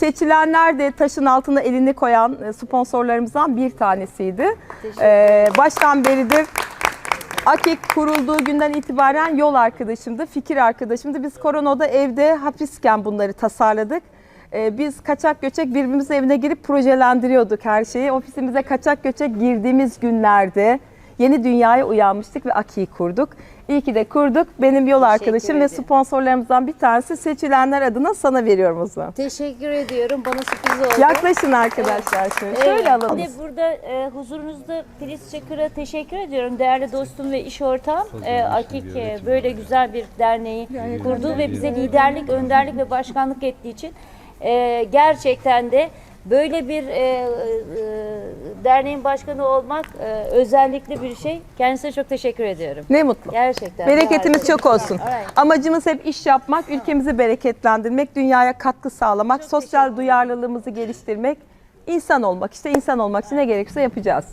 Seçilenler de taşın altına elini koyan e, sponsorlarımızdan bir tanesiydi. Ee, baştan beridir Akik kurulduğu günden itibaren yol arkadaşımdı, fikir arkadaşımdı. Biz koronada evde hapisken bunları tasarladık. Ee, biz kaçak göçek birbirimizin evine girip projelendiriyorduk her şeyi. Ofisimize kaçak göçek girdiğimiz günlerde yeni dünyaya uyanmıştık ve Aki'yi kurduk. İyi ki de kurduk. Benim yol arkadaşım ve ederim. sponsorlarımızdan bir tanesi seçilenler adına sana veriyorum o zaman. Teşekkür ediyorum. Bana sürpriz oldu. Yaklaşın arkadaşlar şöyle. Evet. Şöyle alalım. Bir de burada e, huzurunuzda Filiz Çakır'a teşekkür ediyorum. Değerli dostum ve iş ortağım. E, Akik e, böyle güzel bir derneği kurdu ve bize liderlik, önderlik ve başkanlık ettiği için e, gerçekten de böyle bir e, e, derneğin başkanı olmak e, özellikle bir şey. Kendisine çok teşekkür ediyorum. Ne mutlu. Gerçekten. Bereketimiz çok olsun. Alright. Amacımız hep iş yapmak, ülkemizi bereketlendirmek, dünyaya katkı sağlamak, sosyal duyarlılığımızı geliştirmek, insan olmak. İşte insan olmak için ne gerekirse yapacağız.